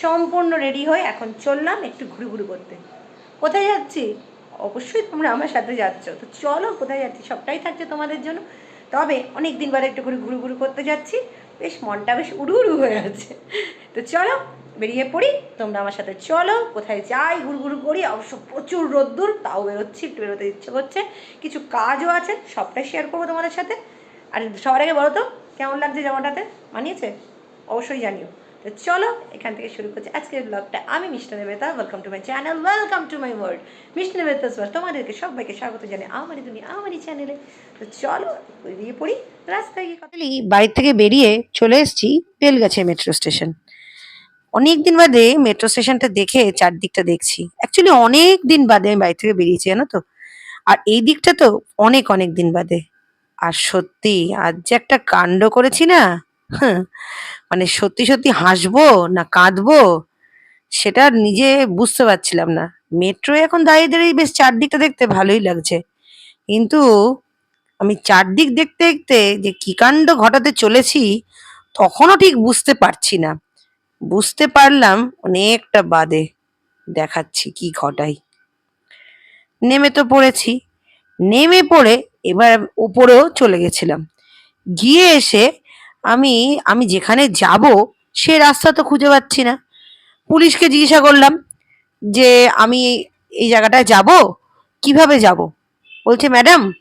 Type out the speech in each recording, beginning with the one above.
সম্পূর্ণ রেডি হয়ে এখন চললাম একটু ঘুরু ঘুরু করতে। কোথায় যাচ্ছি? অবশ্যই তোমরা আমার সাথে যাচ্ছ। তো চলো কোথায় যাচ্ছি? সবটাই থাকছে তোমাদের জন্য। তবে অনেক দিন বাদে একটু করে ঘুরু ঘুরু করতে যাচ্ছি। বেশ মনটা বেশ উড়ু উড়ু হয়ে আছে। তো চলো বেরিয়ে পড়ি। তোমরা আমার সাথে চলো। কোথায় যাই? ঘুরু ঘুরু করি। অবশ্য প্রচুর রোদ্দুর, তাও বেরোচ্ছি, একটু বেরোতে ইচ্ছে করছে। কিছু কাজও আছে, সবটাই শেয়ার করব তোমাদের সাথে। আর সবার আগে বলো তো, কেমন লাগছে জামাটাতে? মানিয়েছে? অবশ্যই জানিও। তো চলো, এখান থেকে শুরু করছি আজকের ব্লগটা আমি Mishti Nebeta welcome to my channel welcome to my world Mishti Nebeta তোমাদেরকে সবাইকে স্বাগত জানাই আমারই দুনিয়া আমারই চ্যানেলে তো চলো, বেরিয়ে পড়ি। রাস্তায় গিয়ে কথা বাড়ি থেকে বেরিয়ে চলে এসেছি বেলগাছে মেট্রো স্টেশন অনেক দিন বাদে মেট্রো স্টেশনটা দেখে চারদিকটা দেখছি। অ্যাকচুয়ালি অনেক দিন বাদে আমি বাড়ি থেকে বেরিয়েছি, জানো তো? আর এই দিকটা তো অনেক অনেক দিন বাদে। আর সত্যি, আজ যে একটা কাণ্ড করেছি না মানে সত্যি সত্যি হাসবো না কাঁদবো, সেটা নিজে বুঝতে পারছিলাম না। মেট্রো এখন দাঁড়িয়ে দাঁড়িয়ে বেশ চারদিকটা দেখতে ভালোই লাগছে। কিন্তু আমি চারদিক দেখতে দেখতে যে কি কাণ্ড ঘটাতে চলেছি, তখনও ঠিক বুঝতে পারছি না। বুঝতে পারলাম অনেকটা বাদে, দেখাচ্ছি কি ঘটাই। নেমে তো পড়েছি। নেমে পড়ে এবার উপরেও চলে গেছিলাম। গিয়ে এসে আমি আমি যেখানে যাব, সে রাস্তা তো খুঁজে পাচ্ছি না। পুলিশকে জিজ্ঞাসা করলাম যে, আমি এই জায়গাটায় যাব? কীভাবে যাব? বলছে, ম্যাডাম,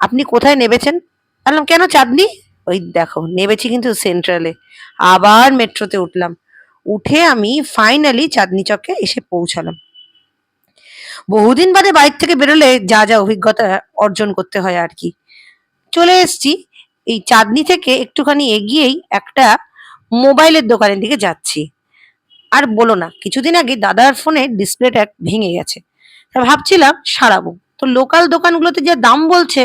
আপনি কোথায় নেবেছেন? বললাম, কেন চাঁদনি? ওই দেখো, নেবেছি কিন্তু সেন্ট্রালে। আবার মেট্রোতে উঠলাম। উঠে আমি ফাইনালি চাঁদনি চকে এসে পৌঁছালাম। বহুদিন বাদে বাইক থেকে বেরোলে যা যা অভিজ্ঞতা অর্জন করতে হয় আর কি। চলে এসছি। এই চাঁদনি থেকে একটুখানি এগিয়েই একটা মোবাইলের দোকানের দিকে যাচ্ছি। আর বলো না, কিছুদিন আগে দাদার ফোনের ডিসপ্লেটা ভেঙে গেছে। তা ভাবছিলাম সারাবো। তো লোকাল দোকানগুলোতে যা দাম বলছে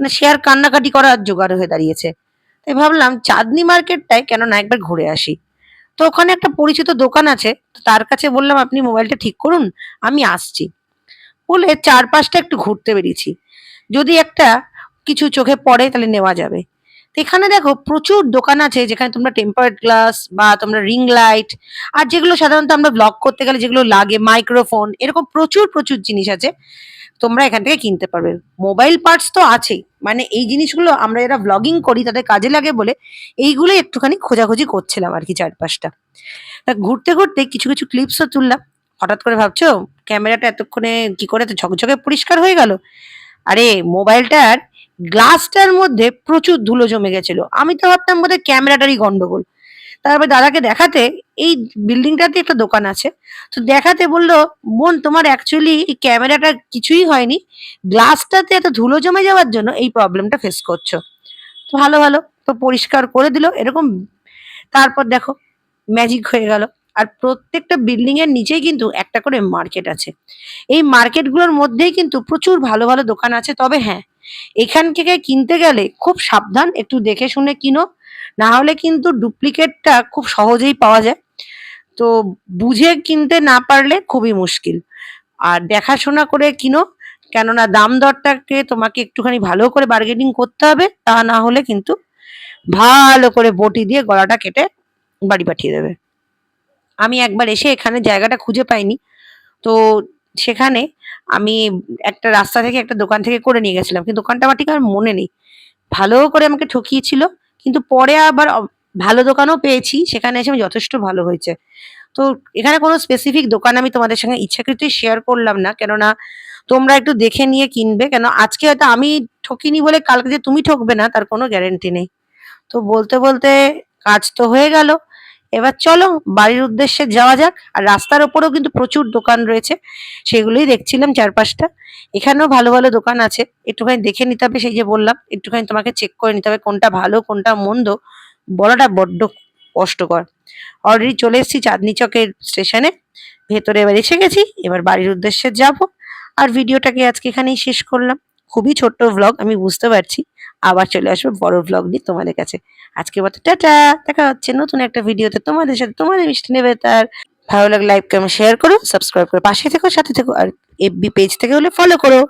মানে আর কান্নাকাটি করার জোগাড় হয়ে দাঁড়িয়েছে। তাই ভাবলাম চাঁদনি মার্কেটটায় কেন না একবার ঘুরে আসি। তো ওখানে একটা পরিচিত দোকান আছে, তো তার কাছে বললাম, আপনি মোবাইলটা ঠিক করুন, আমি আসছি। বলে চারপাশটা একটু ঘুরতে বেরিয়েছি। যদি একটা কিছু চোখে পড়ে, তাহলে নেওয়া যাবে। তো এখানে দেখো প্রচুর দোকান আছে যেখানে তোমরা টেম্পার্ড গ্লাস বা তোমরা রিং লাইট আর যেগুলো সাধারণত আমরা ব্লগ করতে গেলে যেগুলো লাগে মাইক্রোফোন এরকম প্রচুর প্রচুর জিনিস আছে তোমরা এখান থেকে কিনতে পারবে। মোবাইল পার্টস তো আছেই মানে এই জিনিসগুলো আমরা যারা ব্লগিং করি তাদের কাজে লাগে বলে এইগুলোই একটুখানি খোঁজাখুঁজি করছিলাম আর কি চারপাশটা। তা ঘুরতে ঘুরতে কিছু কিছু ক্লিপসও তুললাম। হঠাৎ করে ভাবছ, ক্যামেরাটা এতক্ষণে কি করে এত ঝকঝকে পরিষ্কার হয়ে গেল? আরে মোবাইলটার গ্লাসটার মধ্যে প্রচুর ধুলো জমে গেছিল। আমি তো ভাবতাম বোধহয় ক্যামেরাটারই গন্ডগোল। তারপর দাদাকে দেখাতে এই বিল্ডিংটাতে একটা দোকান আছে। তো দেখাতে বলল, বোন, তোমার অ্যাকচুয়ালি এই ক্যামেরাটা কিছুই হয়নি। গ্লাসটাতে এত ধুলো জমে যাওয়ার জন্য এই প্রবলেমটা ফেস করছ। তো ভালো ভালো। তো পরিষ্কার করে দিল। এরকম তারপর দেখো ম্যাজিক হয়ে গেল। আর প্রত্যেকটা বিল্ডিং এর নিচেই কিন্তু একটা করে মার্কেট আছে। এই মার্কেটগুলোর মধ্যেই কিন্তু প্রচুর ভালো ভালো দোকান আছে। তবে হ্যাঁ এখান থেকে কিনতে গেলে খুব সাবধান, একটু দেখে শুনে কিনো। না হলে কিন্তু ডুপ্লিকেটটা খুব সহজেই পাওয়া যায়। তো বুঝে কিনতে না পারলে খুবই মুশকিল। আর দেখাশোনা করে কিনো, কেননা দাম দরটাকে তোমাকে একটুখানি ভালো করে বার্গেনিং করতে হবে, তা না হলে কিন্তু ভালো করে বটি দিয়ে গলাটা কেটে বাড়ি পাঠিয়ে দেবে। আমি একবার এসে এখানে জায়গাটা খুঁজে পাইনি। তো সেখানে আমি একটা রাস্তা থেকে একটা দোকান থেকে করে নিয়ে গেছিলাম, কিন্তু দোকানটা আমার ঠিক আর মনে নেই। ভালো করে আমাকে ঠকিয়েছিল, কিন্তু পরে আবার ভালো দোকানও পেয়েছি, সেখানে এসে আমি যথেষ্ট ভালো হয়েছে। তো এখানে কোনো স্পেসিফিক দোকান আমি তোমাদের সঙ্গে ইচ্ছাকৃতই শেয়ার করলাম না, কেননা তোমরা একটু দেখে নিয়ে কিনবে, কেন আজকে হয়তো আমি ঠকিনি বলে কালকে যে তুমি ঠকবে না, তার কোনো গ্যারেন্টি নেই। তো বলতে বলতে কাজ তো হয়ে গেল এবার চলো বাড়ির উদ্দেশ্যে যাওয়া যাক। আর রাস্তার ওপরেও কিন্তু প্রচুর দোকান রয়েছে। সেগুলোই দেখছিলাম চারপাশটা। এখানেও ভালো ভালো দোকান আছে। একটুখানি দেখে নিতে হবে সেই যে বললাম। একটুখানি তোমাকে চেক করে নিতে হবে কোনটা ভালো, কোনটা মন্দ। বলাটা বড্ড কষ্টকর। অলরেডি চলে এসেছি চাঁদনি চকের স্টেশনে। ভেতরে এবার এসে গেছি। এবার বাড়ির উদ্দেশ্যে যাব। আর ভিডিওটাকে আজকে এখানেই শেষ করলাম। খুবই ছোট্ট ভ্লগ আমি বুঝতে পারছি। আবার চলে আসব বড় ব্লগ নিয়ে তোমাদের কাছে। আজকে মতো টাটা, দেখা হচ্ছে নতুন একটা ভিডিওতে তোমাদের সাথে, তোমাদের মিষ্টি নেবে তার ভালো লাগলে লাইক কমেন্ট শেয়ার করো সাবস্ক্রাইব করো, পাশে থেকো, সাথে থেকো, আর এফবি পেজ থেকে হলে ফলো করো।